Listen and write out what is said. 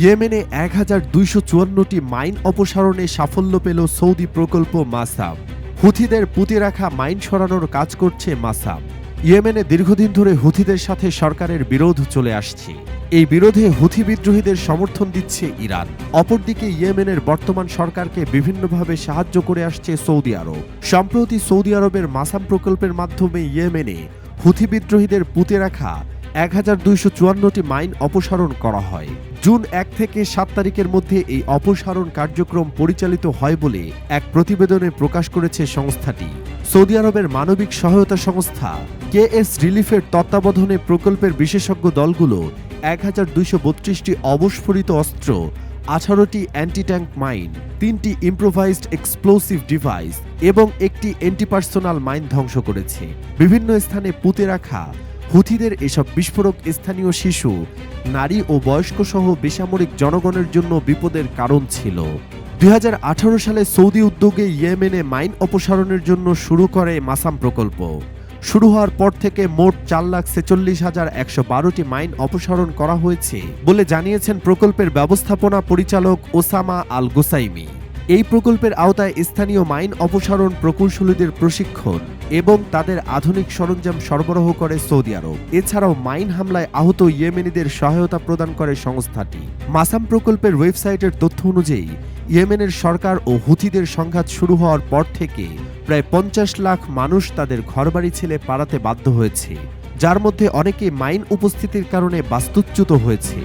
ইয়েমেনে এক হাজার দুইশো চুয়ান্নটি মাইন অপসারণে সাফল্য পেল সৌদি প্রকল্প মাসাব। হুথিদের পুঁতে রাখা মাইন সরানোর কাজ করছে মাসাব। ইয়েমেনে দীর্ঘদিন ধরে হুথিদের সাথে সরকারের বিরোধ চলে আসছে। এই বিরোধে হুথি বিদ্রোহীদের সমর্থন দিচ্ছে ইরান। অপরদিকে ইয়েমেনের বর্তমান সরকারকে বিভিন্নভাবে সাহায্য করে আসছে সৌদি আরব। সম্প্রতি সৌদি আরবের মাসাম প্রকল্পের মাধ্যমে ইয়েমেনে হুথি বিদ্রোহীদের পুঁতে রাখা এক হাজার দুইশো চুয়ান্নটি মাইন অপসারণ করা হয়। জুন এক থেকে সাত তারিখের মধ্যে এই অপসারণ কার্যক্রম পরিচালিত হয় বলে এক প্রতিবেদনে প্রকাশ করেছে সংস্থাটি। সৌদি আরবের মানবিক সহায়তা সংস্থা কে এস রিলিফের তত্ত্বাবধানে প্রকল্পের বিশেষজ্ঞ দলগুলো এক হাজার দুইশো বত্রিশটি অবস্ফোরিত অস্ত্র, আঠারোটি অ্যান্টি ট্যাঙ্ক মাইন, তিনটি ইম্প্রোভাইজড এক্সপ্লোসিভ ডিভাইস এবং একটি অ্যান্টিপার্সোনাল মাইন ধ্বংস করেছে। বিভিন্ন স্থানে পুঁতে রাখা হুথিদের এসব বিস্ফোরক স্থানীয় শিশু, নারী ও বয়স্ক সহ বেসামরিক জনগণের জন্য বিপদের কারণ ছিল। দুই হাজার আঠারো সালে সৌদি উদ্যোগে ইয়েমেনে মাইন অপসারণের জন্য শুরু করে মাসাম প্রকল্প। শুরু হওয়ার পর থেকে মোট চার লাখ ছেচল্লিশ হাজার একশো বারোটি মাইন অপসারণ করা হয়েছে বলে জানিয়েছেন প্রকল্পের ব্যবস্থাপনা পরিচালক ওসামা আল গোসাইমি এই প্রকল্পের আওতায় স্থানীয় মাইন অপসারণ প্রকৌশলীদের প্রশিক্ষণ এবং তাদের আধুনিক সরঞ্জাম সরবরাহ করে সৌদি আরব। এছাড়াও মাইন হামলায় আহত ইয়েমেনিদের সহায়তা প্রদান করে সংস্থাটি। মাসাম প্রকল্পের ওয়েবসাইটের তথ্য অনুযায়ী, ইয়েমেনের সরকার ও হুথিদের সংঘাত শুরু হওয়ার পর থেকে প্রায় পঞ্চাশ লাখ মানুষ তাদের ঘরবাড়ি ছেড়ে পাড়াতে বাধ্য হয়েছে, যার মধ্যে অনেকে মাইন উপস্থিতির কারণে বাস্তুচ্যুত হয়েছে।